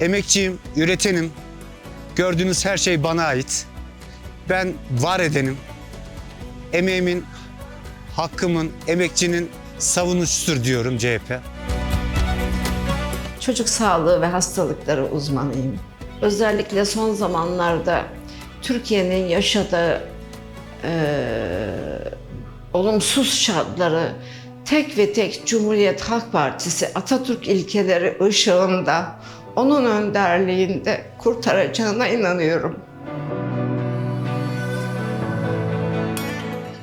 Emekçiyim, üretenim. Gördüğünüz her şey bana ait. Ben var edenim. Emeğimin, hakkımın, emekçinin savunucusudur diyorum CHP. Çocuk sağlığı ve hastalıkları uzmanıyım. Özellikle son zamanlarda Türkiye'nin yaşadığı eee, olumsuz şartları tek ve tek Cumhuriyet Halk Partisi Atatürk ilkeleri ışığında onun önderliğinde kurtaracağına inanıyorum.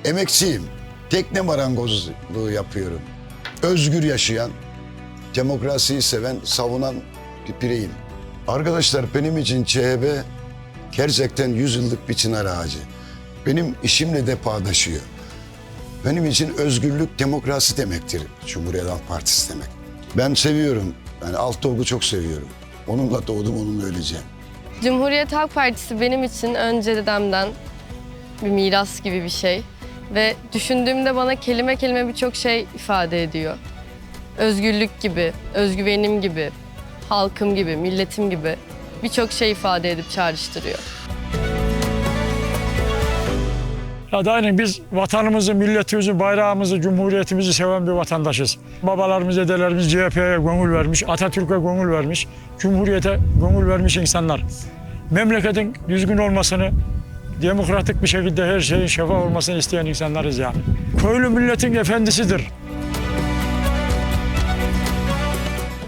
Emekçiyim. Tekne marangozluğu yapıyorum. Özgür yaşayan, demokrasiyi seven, savunan bir bireyim. Arkadaşlar benim için CHP gerçekten yüzyıllık bir çınar ağacı. Benim işimle de bağdaşıyor. Benim için özgürlük, demokrasi demektir Cumhuriyet Halk Partisi demek. Ben seviyorum. Yani Altıok'u çok seviyorum. Onunla doğdum, onunla öleceğim. Cumhuriyet Halk Partisi benim için önce dedemden bir miras gibi bir şey. Ve düşündüğümde bana kelime kelime birçok şey ifade ediyor. Özgürlük gibi, özgüvenim gibi, halkım gibi, milletim gibi birçok şey ifade edip çağrıştırıyor. Ya da aynen biz vatanımızı, milletimizi, bayrağımızı, cumhuriyetimizi seven bir vatandaşız. Babalarımız, dedelerimiz CHP'ye gönül vermiş, Atatürk'e gönül vermiş, cumhuriyete gönül vermiş insanlar. Memleketin düzgün olmasını, demokratik bir şekilde her şeyin şeffaf olmasını isteyen insanlarız yani. Köylü milletin efendisidir.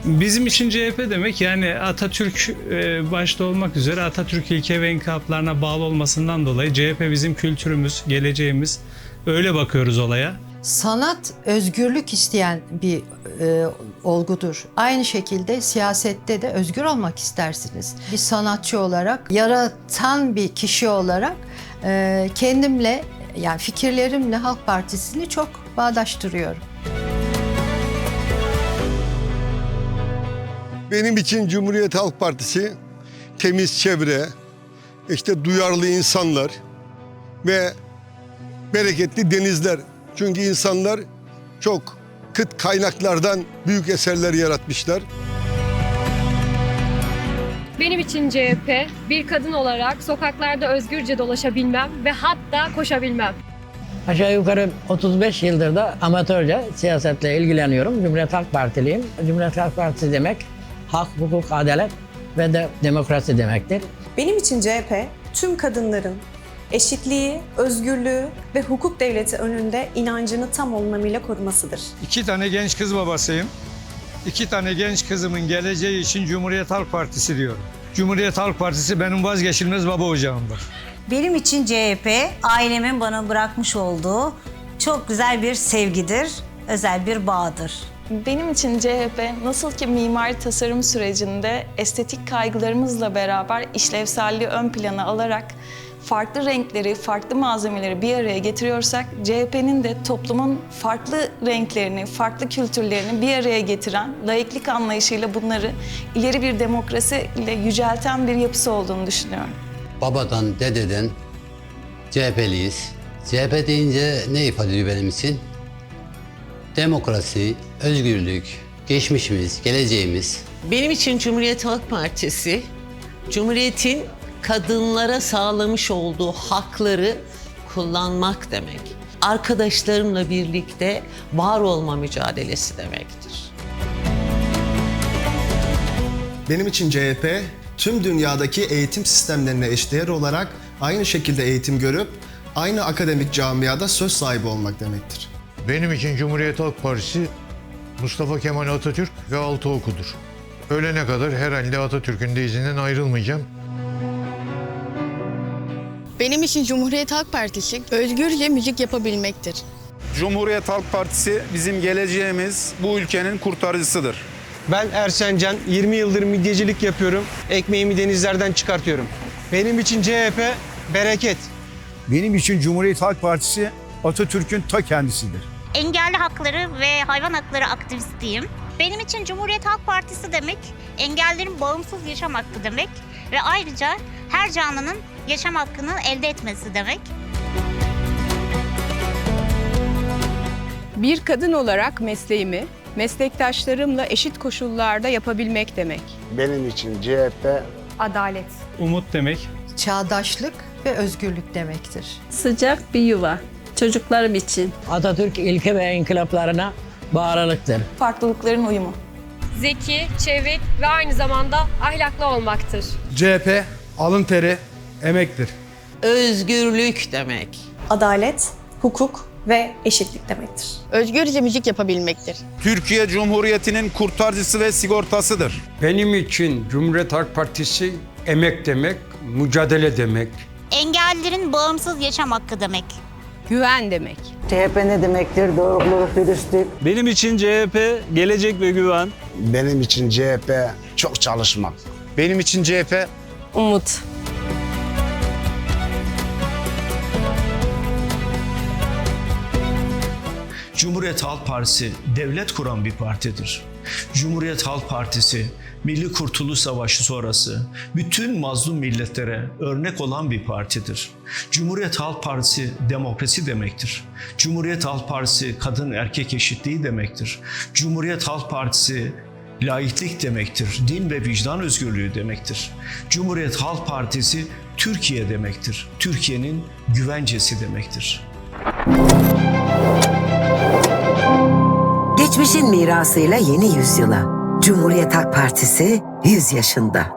Bizim için CHP demek yani Atatürk e, başta olmak üzere Atatürk ilke ve inkılaplarına bağlı olmasından dolayı CHP bizim kültürümüz, geleceğimiz. Öyle bakıyoruz olaya. Sanat özgürlük isteyen bir e, olgudur. Aynı şekilde siyasette de özgür olmak istersiniz. Bir sanatçı olarak, yaratan bir kişi olarak e, kendimle yani fikirlerimle Halk Partisi'ni çok bağdaştırıyorum. Benim için Cumhuriyet Halk Partisi temiz çevre, işte duyarlı insanlar ve bereketli denizler. Çünkü insanlar çok kıt kaynaklardan büyük eserler yaratmışlar. Benim için CHP bir kadın olarak sokaklarda özgürce dolaşabilmem ve hatta koşabilmem. Aşağı yukarı 35 yıldır da amatörce siyasetle ilgileniyorum. Cumhuriyet Halk Partiliyim. Cumhuriyet Halk Partisi demek hak, hukuk, adalet ve de demokrasi demektir. Benim için CHP tüm kadınların eşitliği, özgürlüğü ve hukuk devleti önünde inancını tam anlamıyla korumasıdır. İki tane genç kız babasıyım. İki tane genç kızımın geleceği için Cumhuriyet Halk Partisi diyorum. Cumhuriyet Halk Partisi benim vazgeçilmez baba ocağımdır. Benim için CHP ailemin bana bırakmış olduğu çok güzel bir sevgidir, özel bir bağdır. Benim için CHP nasıl ki mimari tasarım sürecinde estetik kaygılarımızla beraber işlevselliği ön plana alarak farklı renkleri, farklı malzemeleri bir araya getiriyorsak CHP'nin de toplumun farklı renklerini, farklı kültürlerini bir araya getiren, laiklik anlayışıyla bunları ileri bir demokrasi ile yücelten bir yapısı olduğunu düşünüyorum. Babadan, dededen CHP'liyiz. CHP deyince ne ifade ediyor benim için? Demokrasi, özgürlük, geçmişimiz, geleceğimiz. Benim için Cumhuriyet Halk Partisi, Cumhuriyet'in kadınlara sağlamış olduğu hakları kullanmak demek. Arkadaşlarımla birlikte var olma mücadelesi demektir. Benim için CHP tüm dünyadaki eğitim sistemlerine eşdeğer olarak aynı şekilde eğitim görüp aynı akademik camiada söz sahibi olmak demektir. Benim için Cumhuriyet Halk Partisi Mustafa Kemal Atatürk ve Altıoklu'dur. Ölene kadar herhalde Atatürk'ün de izinden ayrılmayacağım. Benim için Cumhuriyet Halk Partisi özgürce müzik yapabilmektir. Cumhuriyet Halk Partisi bizim geleceğimiz, bu ülkenin kurtarıcısıdır. Ben Ersencan, 20 yıldır midyecilik yapıyorum. Ekmeğimi denizlerden çıkartıyorum. Benim için CHP bereket. Benim için Cumhuriyet Halk Partisi Atatürk'ün ta kendisidir. Engelli hakları ve hayvan hakları aktivistiyim. Benim için Cumhuriyet Halk Partisi demek, engellerin bağımsız yaşam hakkı demek ve ayrıca her canlının yaşam hakkını elde etmesi demek. Bir kadın olarak mesleğimi, meslektaşlarımla eşit koşullarda yapabilmek demek. Benim için CHP Adalet. Umut demek. Çağdaşlık ve özgürlük demektir. Sıcak bir yuva. Çocuklarım için. Atatürk ilke ve inkılaplarına bağlılıktır. Farklılıkların uyumu. Zeki, çevik ve aynı zamanda ahlaklı olmaktır. CHP alın teri, emektir. Özgürlük demek. Adalet, hukuk ve eşitlik demektir. Özgürce müzik yapabilmektir. Türkiye Cumhuriyeti'nin kurtarıcısı ve sigortasıdır. Benim için Cumhuriyet Halk Partisi emek demek, mücadele demek. Engellilerin bağımsız yaşam hakkı demek. Güven demek. CHP ne demektir? Doğruluk, dürüstlük. Benim için CHP gelecek ve güven. benim için CHP çok çalışmak. Benim için CHP Umut. Cumhuriyet Halk Partisi devlet kuran bir partidir. Cumhuriyet Halk Partisi Milli Kurtuluş Savaşı sonrası bütün mazlum milletlere örnek olan bir partidir. Cumhuriyet Halk Partisi demokrasi demektir. Cumhuriyet Halk Partisi kadın erkek eşitliği demektir. Cumhuriyet Halk Partisi laiklik demektir. Din ve vicdan özgürlüğü demektir. Cumhuriyet Halk Partisi Türkiye demektir. Türkiye'nin güvencesi demektir. Geçmişin mirasıyla yeni yüzyıla. Cumhuriyet Halk Partisi 100 yaşında.